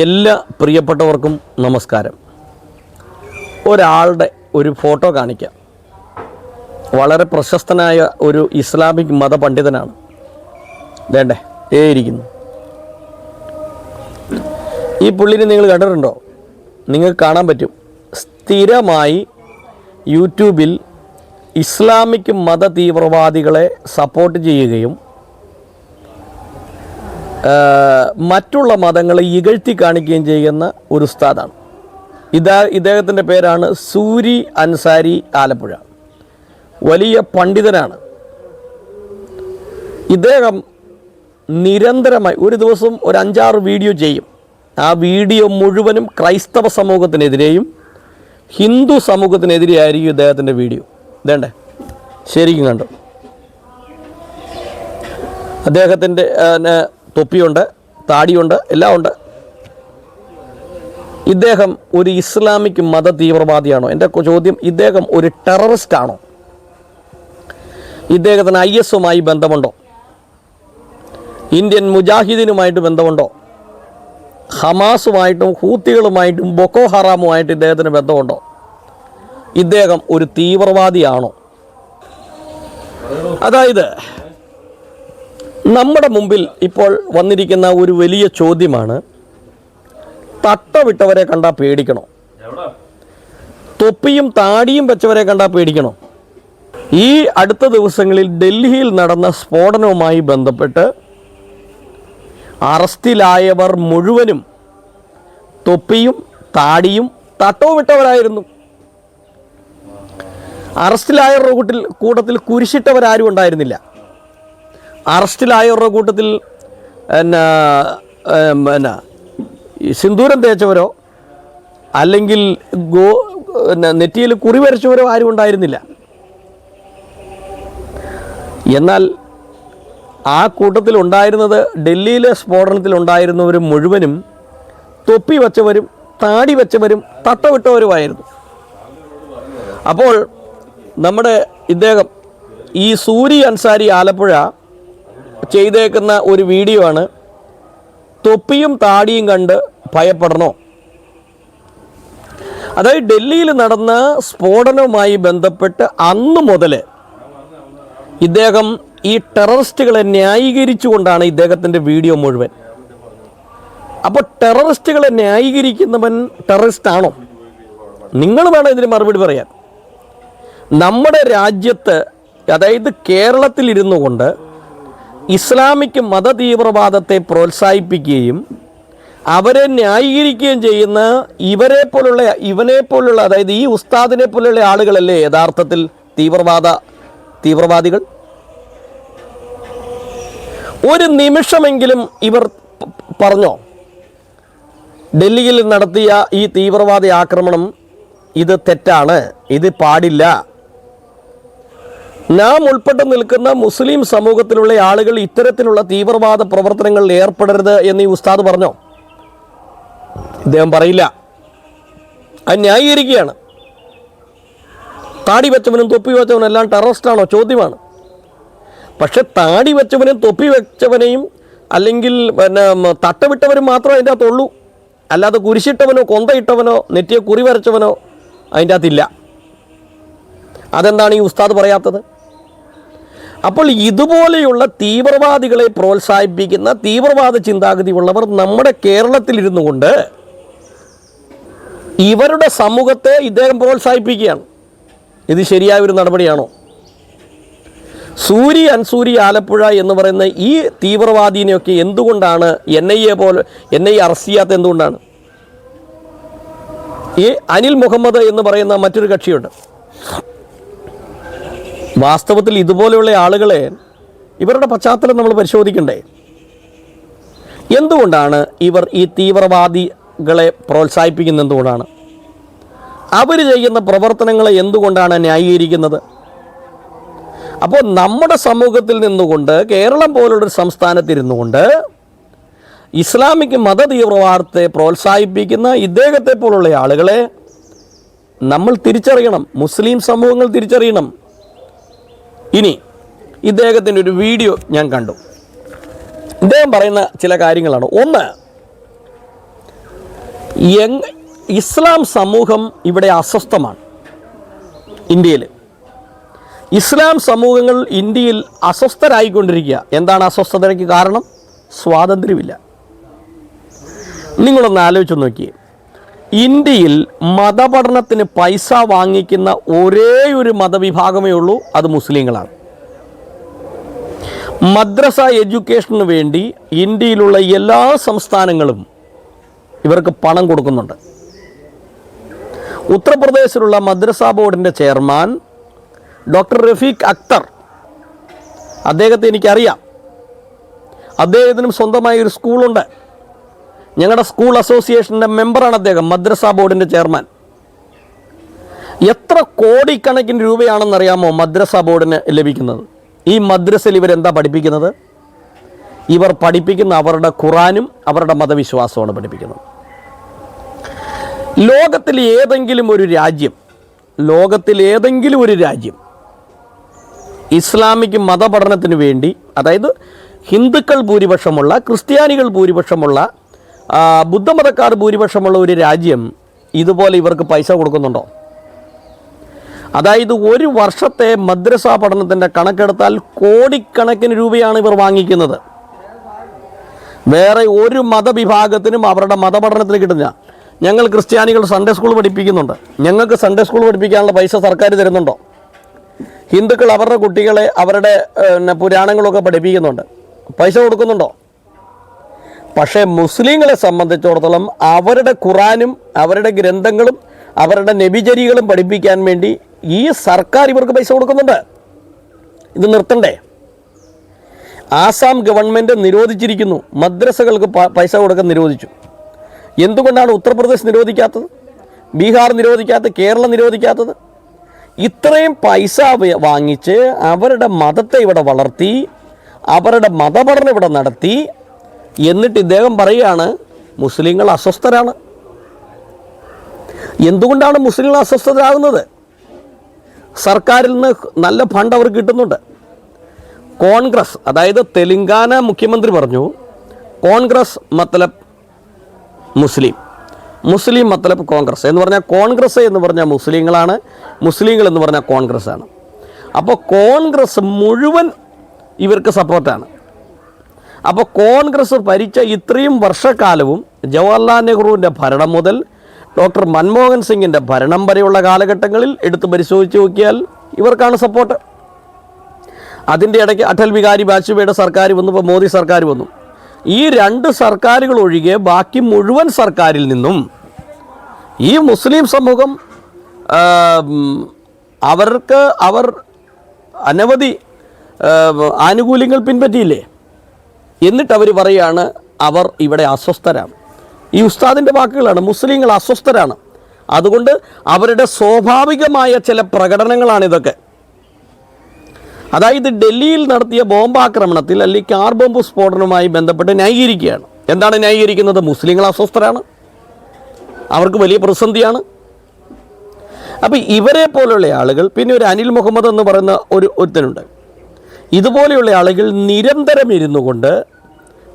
എല്ലാ പ്രിയപ്പെട്ടവർക്കും നമസ്കാരം. ഒരാളുടെ ഒരു ഫോട്ടോ കാണിക്കാം. വളരെ പ്രശസ്തനായ ഒരു ഇസ്ലാമിക് മതപണ്ഡിതനാണ്. വേണ്ടേ ഏ ഇരിക്കുന്നു. ഈ പുള്ളിനെ നിങ്ങൾ കണ്ടിട്ടുണ്ടോ? നിങ്ങൾക്ക് കാണാൻ പറ്റും. സ്ഥിരമായി യൂട്യൂബിൽ ഇസ്ലാമിക് മത തീവ്രവാദികളെ സപ്പോർട്ട് ചെയ്യുകയും മറ്റുള്ള മതങ്ങളെ ഇകഴ്ത്തി കാണിക്കുകയും ചെയ്യുന്ന ഒരു ഉസ്താദാണ്. ഇതാ ഇദ്ദേഹത്തിന്റെ പേരാണ് സൂരി അൻസാരി ആലപ്പുഴ. വലിയ പണ്ഡിതനാണ്. ഇദ്ദേഹം നിരന്തരമായി ഒരു ദിവസം ഒരു അഞ്ചാറ് വീഡിയോ ചെയ്യും. ആ വീഡിയോ മുഴുവനും ക്രൈസ്തവ സമൂഹത്തിനെതിരെയും ഹിന്ദു സമൂഹത്തിനെതിരെയായിരിക്കും ഇദ്ദേഹത്തിന്റെ വീഡിയോ. ഇതേണ്ടേ? ശരിക്കും കണ്ടു? അദ്ദേഹത്തിന്റെ തൊപ്പിയുണ്ട് താടിയുണ്ട് എല്ലാം ഉണ്ട് ഇദ്ദേഹം ഒരു ഇസ്ലാമിക് മത തീവ്രവാദിയാണോ? എന്റെ ചോദ്യം ഇദ്ദേഹം ഒരു ടെററിസ്റ്റ് ആണോ ഇദ്ദേഹത്തിന് ഐ എസുമായി ബന്ധമുണ്ടോ? ഇന്ത്യൻ മുജാഹിദിനുമായിട്ട് ബന്ധമുണ്ടോ? ഹമാസുമായിട്ടും ഹൂത്തികളുമായിട്ടും ബൊക്കോ ഹറാമുമായിട്ട് ഇദ്ദേഹത്തിന് ബന്ധമുണ്ടോ? ഇദ്ദേഹം ഒരു തീവ്രവാദിയാണോ? അതായത് നമ്മുടെ മുമ്പിൽ ഇപ്പോൾ വന്നിരിക്കുന്ന ഒരു വലിയ ചോദ്യമാണ് തട്ട വിട്ടവരെ കണ്ടാൽ പേടിക്കണോ തൊപ്പിയും താടിയും വെച്ചവരെ കണ്ടാൽ പേടിക്കണോ? ഈ അടുത്ത ദിവസങ്ങളിൽ ഡൽഹിയിൽ നടന്ന സ്ഫോടനവുമായി ബന്ധപ്പെട്ട് അറസ്റ്റിലായവർ മുഴുവനും തൊപ്പിയും താടിയും തട്ടവും വിട്ടവരായിരുന്നു അറസ്റ്റിലായവരുടെ കൂട്ടിൽ കൂട്ടത്തിൽ കുരിശിട്ടവരാരും ഉണ്ടായിരുന്നില്ല. അറസ്റ്റിലായവരുടെ കൂട്ടത്തിൽ എന്നാ ഈ സിന്ദൂരം തേച്ചവരോ അല്ലെങ്കിൽ ഗോ നെറ്റിയിൽ കുറി വരച്ചവരോ ആരും ഉണ്ടായിരുന്നില്ല. എന്നാൽ ആ കൂട്ടത്തിൽ ഉണ്ടായിരുന്നത് ഡൽഹിയിലെ സ്ഫോടനത്തിൽ ഉണ്ടായിരുന്നവർ മുഴുവനും തൊപ്പി വെച്ചവരും താടി വെച്ചവരും തട്ടവിട്ടവരുമായിരുന്നു. അപ്പോൾ നമ്മുടെ ഇദ്ദേഹം ഈ സൂരി അൻസാരി ആലപ്പുഴ ചെയ്തേക്കുന്ന ഒരു വീഡിയോ ആണ്. തൊപ്പിയും താടിയും കണ്ട് ഭയപ്പെടണോ? അതായത് ഡൽഹിയിൽ നടന്ന സ്ഫോടനവുമായി ബന്ധപ്പെട്ട് അന്ന് മുതൽ ഇദ്ദേഹം ഈ ടെററിസ്റ്റുകളെ ന്യായീകരിച്ചുകൊണ്ടാണ് ഇദ്ദേഹത്തിന്റെ വീഡിയോ മുഴുവൻ. അപ്പോൾ ടെററിസ്റ്റുകളെ ന്യായീകരിക്കുന്നവൻ ടെററിസ്റ്റ് ആണോ? നിങ്ങൾ വേണം ഇതിന് മറുപടി പറയാൻ. നമ്മുടെ രാജ്യത്ത് അതായത് കേരളത്തിൽ ഇരുന്നു കൊണ്ട് ഇസ്ലാമിക് മതതീവ്രവാദത്തെ പ്രോത്സാഹിപ്പിക്കുകയും അവരെ ന്യായീകരിക്കുകയും ചെയ്യുന്ന ഇവരെ പോലുള്ള ഇവനെ പോലുള്ള അതായത് ഈ ഉസ്താദിനെ പോലുള്ള ആളുകളല്ലേ യഥാർത്ഥത്തിൽ തീവ്രവാദ തീവ്രവാദികൾ? ഒരു നിമിഷമെങ്കിലും ഇവർ പറഞ്ഞോ? ഡൽഹിയിൽ നടത്തിയ ഈ തീവ്രവാദി ആക്രമണം ഇത് തെറ്റാണ് ഇത് പാടില്ല. നാം ഉൾപ്പെട്ട് നിൽക്കുന്ന മുസ്ലിം സമൂഹത്തിലുള്ള ആളുകൾ ഇത്തരത്തിലുള്ള തീവ്രവാദ പ്രവർത്തനങ്ങളിൽ ഏർപ്പെടരുത് എന്ന് ഈ ഉസ്താദ് പറഞ്ഞോ? ഇദ്ദേഹം പറയില്ല. അത് ന്യായീകരിക്കുകയാണ്. താടി വെച്ചവനും തൊപ്പി വെച്ചവനും എല്ലാം ടെററിസ്റ്റാണോ ചോദ്യമാണ്. പക്ഷെ താടി വെച്ചവനും തൊപ്പി വെച്ചവനെയും അല്ലെങ്കിൽ പിന്നെ തട്ടവിട്ടവരും മാത്രമേ അതിന്റെ അകത്തുള്ളൂ. അല്ലാതെ കുരിശിട്ടവനോ കൊന്തയിട്ടവനോ നെറ്റിയെ കുറി വരച്ചവനോ അതിന്റെ അകത്തില്ല. അതെന്താണ് ഈ ഉസ്താദ് പറയാത്തത്? അപ്പോൾ ഇതുപോലെയുള്ള തീവ്രവാദികളെ പ്രോത്സാഹിപ്പിക്കുന്ന തീവ്രവാദ ചിന്താഗതി ഉള്ളവർ നമ്മുടെ കേരളത്തിലിരുന്നു കൊണ്ട് ഇവരുടെ സമൂഹത്തെ ഇദ്ദേഹം പ്രോത്സാഹിപ്പിക്കുകയാണ്. ഇത് ശരിയായ ഒരു നടപടിയാണോ? സൂരി അൻസൂരി ആലപ്പുഴ എന്ന് പറയുന്ന ഈ തീവ്രവാദീനെയൊക്കെ എന്തുകൊണ്ടാണ് എൻ ഐ എ പോലെ എൻ ഐ അറസ്റ്റ് ചെയ്യാത്ത എന്തുകൊണ്ടാണ്? ഈ അനിൽ മുഹമ്മദ് എന്ന് പറയുന്ന മറ്റൊരു കക്ഷിയുണ്ട്. വാസ്തവത്തിൽ ഇതുപോലെയുള്ള ആളുകളെ ഇവരുടെ പശ്ചാത്തലം നമ്മൾ പരിശോധിക്കണ്ടേ? എന്തുകൊണ്ടാണ് ഇവർ ഈ തീവ്രവാദികളെ പ്രോത്സാഹിപ്പിക്കുന്നത് എന്തുകൊണ്ടാണ്? അവർ ചെയ്യുന്ന പ്രവർത്തനങ്ങളെ എന്തുകൊണ്ടാണ് ന്യായീകരിക്കുന്നത്? അപ്പോൾ നമ്മുടെ സമൂഹത്തിൽ നിന്നുകൊണ്ട് കേരളം പോലുള്ളൊരു സംസ്ഥാനത്തിരുന്നു കൊണ്ട് ഇസ്ലാമിക് മത തീവ്രവാദത്തെ പ്രോത്സാഹിപ്പിക്കുന്ന ഇദ്ദേഹത്തെ പോലുള്ള ആളുകളെ നമ്മൾ തിരിച്ചറിയണം. മുസ്ലിം സമൂഹങ്ങൾ തിരിച്ചറിയണം. ഇനി ഇദ്ദേഹത്തിന്റെ ഒരു വീഡിയോ ഞാൻ കണ്ടു. ഇദ്ദേഹം പറയുന്ന ചില കാര്യങ്ങളാണ്. ഒന്ന് യങ് ഇസ്ലാം സമൂഹം ഇവിടെ അസ്വസ്ഥമാണ് ഇന്ത്യയിൽ. ഇസ്ലാം സമൂഹങ്ങൾ ഇന്ത്യയിൽ അസ്വസ്ഥരായിക്കൊണ്ടിരിക്കുക. എന്താണ് അസ്വസ്ഥതയ്ക്ക് കാരണം? സ്വാതന്ത്ര്യമില്ല. നിങ്ങളൊന്ന് ആലോചിച്ച് നോക്കിയേ. ഇന്ത്യയിൽ മതപഠനത്തിന് പൈസ വാങ്ങിക്കുന്ന ഒരേ ഒരു മതവിഭാഗമേ ഉള്ളൂ അത് മുസ്ലിങ്ങളാണ്. മദ്രസ എഡ്യൂക്കേഷന് വേണ്ടി ഇന്ത്യയിലുള്ള എല്ലാ സംസ്ഥാനങ്ങളും ഇവർക്ക് പണം കൊടുക്കുന്നുണ്ട്. ഉത്തർപ്രദേശിലുള്ള മദ്രസ ബോർഡിന്റെ ചെയർമാൻ ഡോക്ടർ റഫീഖ് അക്തർ അദ്ദേഹത്തെ എനിക്കറിയാം. അദ്ദേഹത്തിനും സ്വന്തമായി ഒരു സ്കൂളുണ്ട്. ഞങ്ങളുടെ സ്കൂൾ അസോസിയേഷന്റെ മെമ്പറാണ് അദ്ദേഹം മദ്രസ ബോർഡിന്റെ ചെയർമാൻ. എത്ര കോടിക്കണക്കിന് രൂപയാണെന്നറിയാമോ മദ്രസ ബോർഡിന് ലഭിക്കുന്നത്? ഈ മദ്രസയിൽ ഇവരെന്താ പഠിപ്പിക്കുന്നത്? ഇവർ പഠിപ്പിക്കുന്ന അവരുടെ ഖുറാനും അവരുടെ മതവിശ്വാസമാണ് പഠിപ്പിക്കുന്നത്. ലോകത്തിൽ ഏതെങ്കിലും ഒരു രാജ്യം ലോകത്തിൽ ഏതെങ്കിലും ഒരു രാജ്യം ഇസ്ലാമിക് മതപഠനത്തിന് വേണ്ടി അതായത് ഹിന്ദുക്കൾ ഭൂരിപക്ഷമുള്ള ക്രിസ്ത്യാനികൾ ഭൂരിപക്ഷമുള്ള ബുദ്ധമതക്കാർ ഭൂരിപക്ഷമുള്ള ഒരു രാജ്യം ഇതുപോലെ ഇവർക്ക് പൈസ കൊടുക്കുന്നുണ്ടോ? അതായത് ഒരു വർഷത്തെ മദ്രസ പഠനത്തിന്റെ കണക്കെടുത്താൽ കോടിക്കണക്കിന് രൂപയാണ് ഇവർ വാങ്ങിക്കുന്നത്. വേറെ ഒരു മതവിഭാഗത്തിനും അവരുടെ മതപഠനത്തിന് കിട്ടുന്ന ഞങ്ങൾ ക്രിസ്ത്യാനികൾ സൺഡേ സ്കൂൾ പഠിപ്പിക്കുന്നുണ്ട്. ഞങ്ങൾക്ക് സൺഡേ സ്കൂൾ പഠിപ്പിക്കാനുള്ള പൈസ സർക്കാർ തരുന്നുണ്ടോ? ഹിന്ദുക്കൾ അവരുടെ കുട്ടികളെ അവരുടെ പുരാണങ്ങളൊക്കെ പഠിപ്പിക്കുന്നുണ്ട്. പൈസ കൊടുക്കുന്നുണ്ടോ? പക്ഷേ മുസ്ലിങ്ങളെ സംബന്ധിച്ചിടത്തോളം അവരുടെ ഖുറാനും അവരുടെ ഗ്രന്ഥങ്ങളും അവരുടെ നബിചരികളും പഠിപ്പിക്കാൻ വേണ്ടി ഈ സർക്കാർ ഇവർക്ക് പൈസ കൊടുക്കുന്നുണ്ട്. ഇത് നിർത്തണ്ടേ? ആസാം ഗവൺമെന്റ് നിരോധിച്ചിരിക്കുന്നു. മദ്രസകൾക്ക് പൈസ കൊടുക്കാൻ നിരോധിച്ചു. എന്തുകൊണ്ടാണ് ഉത്തർപ്രദേശ് നിരോധിക്കാത്തത്? ബീഹാർ നിരോധിക്കാത്തത്? കേരളം നിരോധിക്കാത്തത്? ഇത്രയും പൈസ വാങ്ങിച്ച് അവരുടെ മതത്തെ ഇവിടെ വളർത്തി അവരുടെ മതപഠനം ഇവിടെ നടത്തി എന്നിട്ട് ഇദ്ദേഹം പറയുകയാണ് മുസ്ലിങ്ങൾ അസ്വസ്ഥരാണ്. എന്തുകൊണ്ടാണ് മുസ്ലിങ്ങൾ അസ്വസ്ഥരാകുന്നത്? സർക്കാരിൽ നിന്ന് നല്ല ഫണ്ട് അവർക്ക് കിട്ടുന്നുണ്ട്. കോൺഗ്രസ് അതായത് തെലങ്കാന മുഖ്യമന്ത്രി പറഞ്ഞു കോൺഗ്രസ് മത്തലബ് മുസ്ലിം മുസ്ലിം മത്തലബ് കോൺഗ്രസ്. എന്ന് പറഞ്ഞാൽ കോൺഗ്രസ് എന്ന് പറഞ്ഞാൽ മുസ്ലിങ്ങളാണ് മുസ്ലിങ്ങൾ എന്ന് പറഞ്ഞാൽ കോൺഗ്രസ് ആണ് അപ്പോൾ കോൺഗ്രസ് മുഴുവൻ ഇവർക്ക് സപ്പോർട്ടാണ് അപ്പോൾ കോൺഗ്രസ് ഭരിച്ച ഇത്രയും വർഷക്കാലവും ജവഹർലാൽ നെഹ്റുവിന്റെ ഭരണം മുതൽ ഡോക്ടർ മൻമോഹൻ സിംഗിന്റെ ഭരണം വരെയുള്ള കാലഘട്ടങ്ങളിൽ എടുത്ത് പരിശോധിച്ച് നോക്കിയാൽ ഇവർക്കാണ് സപ്പോർട്ട്. അതിന്റെ ഇടയ്ക്ക് അടൽ ബിഹാരി വാജ്പേയിയുടെ സർക്കാർ വന്നു ഇപ്പോൾ മോദി സർക്കാർ വന്നു. ഈ രണ്ട് സർക്കാരുകൾ ഒഴികെ ബാക്കി മുഴുവൻ സർക്കാരിൽ നിന്നും ഈ മുസ്ലിം സമൂഹം അവർക്ക് അവർ അനവധി ആനുകൂല്യങ്ങൾ പിൻപറ്റിയില്ലേ? എന്നിട്ട് അവർ പറയുകയാണ് അവർ ഇവിടെ അസ്വസ്ഥരാണ്. ഈ ഉസ്താദിന്റെ വാക്കുകളാണ് മുസ്ലിങ്ങൾ അസ്വസ്ഥരാണ്. അതുകൊണ്ട് അവരുടെ സ്വാഭാവികമായ ചില പ്രകടനങ്ങളാണ് ഇതൊക്കെ. അതായത് ഡൽഹിയിൽ നടത്തിയ ബോംബാക്രമണത്തിൽ അല്ലെങ്കിൽ കാർ ബോംബ് സ്ഫോടനവുമായി ബന്ധപ്പെട്ട് ന്യായീകരിക്കുകയാണ്. എന്താണ് ന്യായീകരിക്കുന്നത്? മുസ്ലിങ്ങൾ അസ്വസ്ഥരാണ്. അവർക്ക് വലിയ പ്രതിസന്ധിയാണ്. അപ്പം ഇവരെ പോലെയുള്ള ആളുകൾ പിന്നെ ഒരു അനിൽ മുഹമ്മദ് എന്ന് പറയുന്ന ഒരു ഒരുത്തനുണ്ട്. ഇതുപോലെയുള്ള ആളുകൾ നിരന്തരം ഇരുന്നു കൊണ്ട്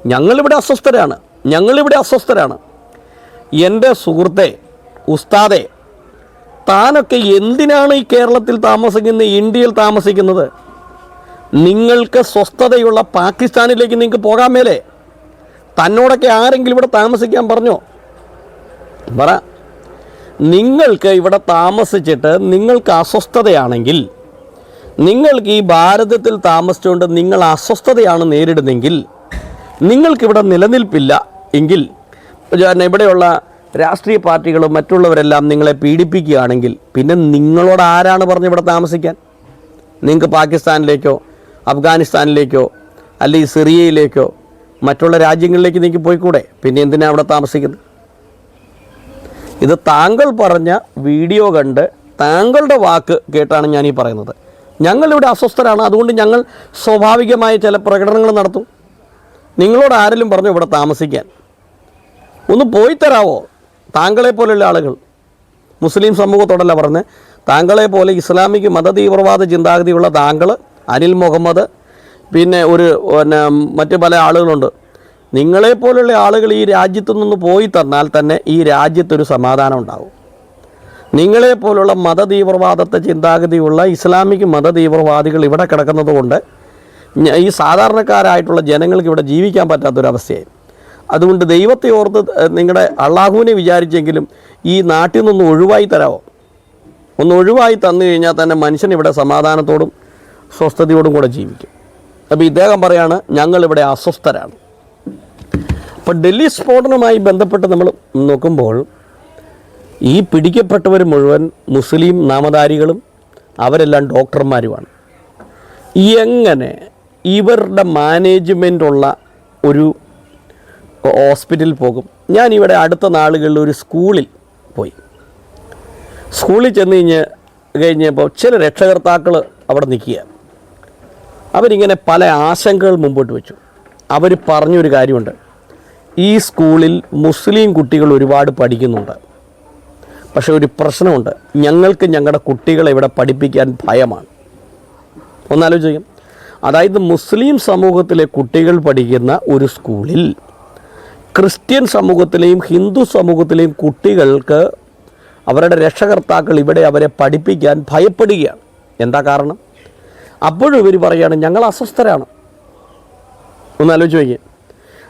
ഞങ്ങളിവിടെ അസ്വസ്ഥരാണ്. ഞങ്ങളിവിടെ അസ്വസ്ഥരാണ്. എന്റെ സുഹൃത്തെ ഉസ്താദെ താനൊക്കെ എന്തിനാണ് ഈ കേരളത്തിൽ താമസിക്കുന്ന ഇന്ത്യയിൽ താമസിക്കുന്നത്? നിങ്ങൾക്ക് സ്വസ്ഥതയുള്ള പാകിസ്ഥാനിലേക്ക് നിങ്ങൾക്ക് പോകാൻ മേലേ തന്നോടൊക്കെ ആരെങ്കിലും ഇവിടെ താമസിക്കാൻ പറഞ്ഞോ? പറ. നിങ്ങൾക്ക് ഇവിടെ താമസിച്ചിട്ട് നിങ്ങൾക്ക് അസ്വസ്ഥതയാണെങ്കിൽ നിങ്ങൾക്ക് ഈ ഭാരതത്തിൽ താമസിച്ചുകൊണ്ട് നിങ്ങൾ അസ്വസ്ഥതയാണ് നേരിടുന്നെങ്കിൽ നിങ്ങൾക്കിവിടെ നിലനിൽപ്പില്ല എങ്കിൽ ഇവിടെയുള്ള രാഷ്ട്രീയ പാർട്ടികളും മറ്റുള്ളവരെല്ലാം നിങ്ങളെ പീഡിപ്പിക്കുകയാണെങ്കിൽ പിന്നെ നിങ്ങളോട് ആരാണ് പറഞ്ഞ് ഇവിടെ താമസിക്കാൻ? നിങ്ങൾക്ക് പാകിസ്ഥാനിലേക്കോ അഫ്ഗാനിസ്ഥാനിലേക്കോ അല്ലെങ്കിൽ സിറിയയിലേക്കോ മറ്റുള്ള രാജ്യങ്ങളിലേക്ക് നിങ്ങൾക്ക് പോയിക്കൂടെ? പിന്നെ എന്തിനാണ് അവിടെ താമസിക്കുന്നത്? ഇത് താങ്കൾ പറഞ്ഞ വീഡിയോ കണ്ട് താങ്കളുടെ വാക്ക് കേട്ടാണ് ഞാൻ ഈ പറയുന്നത്. ഞങ്ങളിവിടെ അസ്വസ്ഥരാണ്. അതുകൊണ്ട് ഞങ്ങൾ സ്വാഭാവികമായ ചില പ്രകടനങ്ങൾ നടത്തും. നിങ്ങളോട് ആരെങ്കിലും പറഞ്ഞു ഇവിടെ താമസിക്കാൻ? ഒന്ന് പോയി തരാവോ? താങ്കളെ പോലെയുള്ള ആളുകൾ. മുസ്ലിം സമൂഹത്തോടല്ല പറഞ്ഞ് താങ്കളെ പോലെ ഇസ്ലാമിക് മതതീവ്രവാദ ചിന്താഗതിയുള്ള താങ്കൾ അനിൽ മുഹമ്മദ് പിന്നെ ഒരു പിന്നെ മറ്റ് പല ആളുകളുണ്ട്. നിങ്ങളെപ്പോലുള്ള ആളുകൾ ഈ രാജ്യത്തു നിന്ന് പോയി തന്നാൽ തന്നെ ഈ രാജ്യത്തൊരു സമാധാനം ഉണ്ടാവും. നിങ്ങളെപ്പോലുള്ള മതതീവ്രവാദത്തെ ചിന്താഗതിയുള്ള ഇസ്ലാമിക് മതതീവ്രവാദികൾ ഇവിടെ കിടക്കുന്നത് കൊണ്ട് ഈ സാധാരണക്കാരായിട്ടുള്ള ജനങ്ങൾക്ക് ഇവിടെ ജീവിക്കാൻ പറ്റാത്തൊരവസ്ഥയായി. അതുകൊണ്ട് ദൈവത്തെ ഓർത്ത് നിങ്ങളുടെ അള്ളാഹുവിനെ വിചാരിച്ചെങ്കിലും ഈ നാട്ടിൽ നിന്നൊന്ന് ഒഴിവായി തരാമോ ഒന്ന് ഒഴിവായി തന്നു കഴിഞ്ഞാൽ തന്നെ മനുഷ്യൻ ഇവിടെ സമാധാനത്തോടും സ്വസ്ഥതയോടും കൂടെ ജീവിക്കും. അപ്പോൾ ഇദ്ദേഹം പറയാണ് ഞങ്ങളിവിടെ അസ്വസ്ഥരാണ്. അപ്പോൾ ഡൽഹി സ്ഫോടനവുമായി ബന്ധപ്പെട്ട് നമ്മൾ നോക്കുമ്പോൾ ഈ പിടിക്കപ്പെട്ടവർ മുഴുവൻ മുസ്ലിം നാമധാരികളും അവരെല്ലാം ഡോക്ടർമാരുമാണ്. എങ്ങനെ ഇവരുടെ മാനേജ്മെന്റുള്ള ഒരു ഹോസ്പിറ്റലിൽ പോകും. ഞാൻ ഇവിടെ അടുത്ത നാളുകളിൽ ഒരു സ്കൂളിൽ പോയി. സ്കൂളിൽ ചെന്ന് കഴിഞ്ഞ് കഴിഞ്ഞപ്പോൾ ചില രക്ഷകർത്താക്കൾ അവിടെ നിൽക്കുക അവരിങ്ങനെ പല ആശങ്കകൾ മുമ്പോട്ട് വെച്ചു. അവർ പറഞ്ഞൊരു കാര്യമുണ്ട്. ഈ സ്കൂളിൽ മുസ്ലിം കുട്ടികൾ ഒരുപാട് പഠിക്കുന്നുണ്ട്. പക്ഷേ ഒരു പ്രശ്നമുണ്ട്. ഞങ്ങൾക്ക് ഞങ്ങളുടെ കുട്ടികളെ ഇവിടെ പഠിപ്പിക്കാൻ ഭയമാണ്. ഒന്നാലോചിക്കും അതായത് മുസ്ലിം സമൂഹത്തിലെ കുട്ടികൾ പഠിക്കുന്ന ഒരു സ്കൂളിൽ ക്രിസ്ത്യൻ സമൂഹത്തിലെയും ഹിന്ദു സമൂഹത്തിലെയും കുട്ടികൾക്ക് അവരുടെ രക്ഷകർത്താക്കൾ ഇവിടെ അവരെ പഠിപ്പിക്കാൻ ഭയപ്പെടുകയാണ്. എന്താ കാരണം? അപ്പോഴും ഇവർ പറയുകയാണ് ഞങ്ങൾ അസ്വസ്ഥരാണ്. ഒന്ന് ആലോചിച്ച് നോക്കിയേ.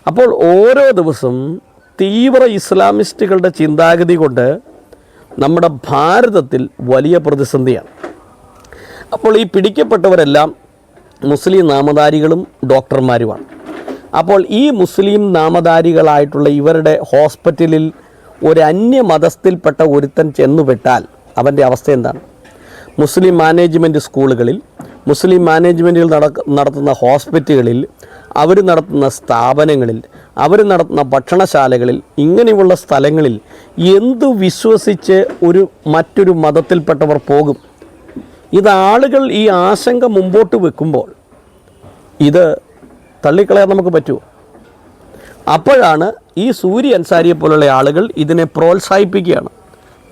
അപ്പോൾ ഓരോ ദിവസം തീവ്ര ഇസ്ലാമിസ്റ്റുകളുടെ ചിന്താഗതി കൊണ്ട് നമ്മുടെ ഭാരതത്തിൽ വലിയ പ്രതിസന്ധിയാണ്. അപ്പോൾ ഈ പിടിക്കപ്പെട്ടവരെല്ലാം മുസ്ലിം നാമധാരികളും ഡോക്ടർമാരുമാണ്. അപ്പോൾ ഈ മുസ്ലിം നാമധാരികളായിട്ടുള്ള ഇവരുടെ ഹോസ്പിറ്റലിൽ ഒരു അന്യ മതസ്ഥയിൽപ്പെട്ട ഒരുത്തൻ ചെന്നുപെട്ടാൽ അവന്റെ അവസ്ഥ എന്താണ്? മുസ്ലിം മാനേജ്മെന്റ് സ്കൂളുകളിൽ മുസ്ലിം മാനേജ്മെന്റിൽ നടക്ക നടത്തുന്ന ഹോസ്പിറ്റലുകളിൽ അവർ നടത്തുന്ന സ്ഥാപനങ്ങളിൽ അവർ നടത്തുന്ന ഭക്ഷണശാലകളിൽ ഇങ്ങനെയുള്ള സ്ഥലങ്ങളിൽ എന്തു വിശ്വസിച്ച് ഒരു മറ്റൊരു മതത്തിൽപ്പെട്ടവർ പോകും? ഇത് ആളുകൾ ഈ ആശങ്ക മുമ്പോട്ട് വെക്കുമ്പോൾ ഇത് തള്ളിക്കളയാൻ നമുക്ക് പറ്റുമോ? അപ്പോഴാണ് ഈ സൂര്യ അൻസാരിയെ പോലുള്ള ആളുകൾ ഇതിനെ പ്രോത്സാഹിപ്പിക്കുകയാണ്.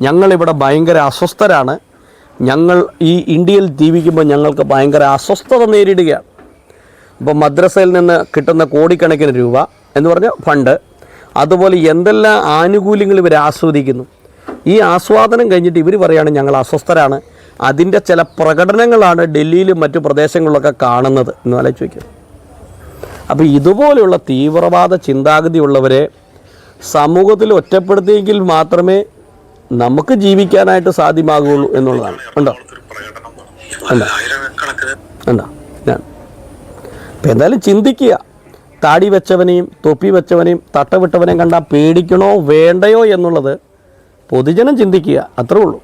ഞങ്ങളിവിടെ ഭയങ്കര അസ്വസ്ഥരാണ്. ഞങ്ങൾ ഈ ഇന്ത്യയിൽ ജീവിക്കുമ്പോൾ ഞങ്ങൾക്ക് ഭയങ്കര അസ്വസ്ഥത നേരിടുകയാണ്. ഇപ്പോൾ മദ്രസയിൽ നിന്ന് കിട്ടുന്ന കോടിക്കണക്കിന് രൂപ എന്ന് പറഞ്ഞ ഫണ്ട് അതുപോലെ എന്തെല്ലാം ആനുകൂല്യങ്ങൾ ഇവർ ആസ്വദിക്കുന്നു. ഈ ആസ്വാദനം കഴിഞ്ഞിട്ട് ഇവർ പറയുകയാണ് ഞങ്ങൾ അസ്വസ്ഥരാണ്. അതിന്റെ ചില പ്രകടനങ്ങളാണ് ഡൽഹിയിലും മറ്റു പ്രദേശങ്ങളിലൊക്കെ കാണുന്നത് എന്ന് ആലോചിച്ച് വയ്ക്കുക അപ്പോൾ ഇതുപോലെയുള്ള തീവ്രവാദ ചിന്താഗതിയുള്ളവരെ സമൂഹത്തിൽ ഒറ്റപ്പെടുത്തിയെങ്കിൽ മാത്രമേ നമുക്ക് ജീവിക്കാനായിട്ട് സാധ്യമാകുള്ളൂ എന്നുള്ളതാണ്. ഉണ്ടോ? ഉണ്ടോ? ഞാൻ. അപ്പം എന്തായാലും ചിന്തിക്കുക. താടി വെച്ചവനെയും തൊപ്പി വെച്ചവനെയും തട്ടവിട്ടവനെയും കണ്ടാൽ പേടിക്കണോ വേണ്ടയോ എന്നുള്ളത് പൊതുജനം ചിന്തിക്കുക. അത്രേ ഉള്ളൂ.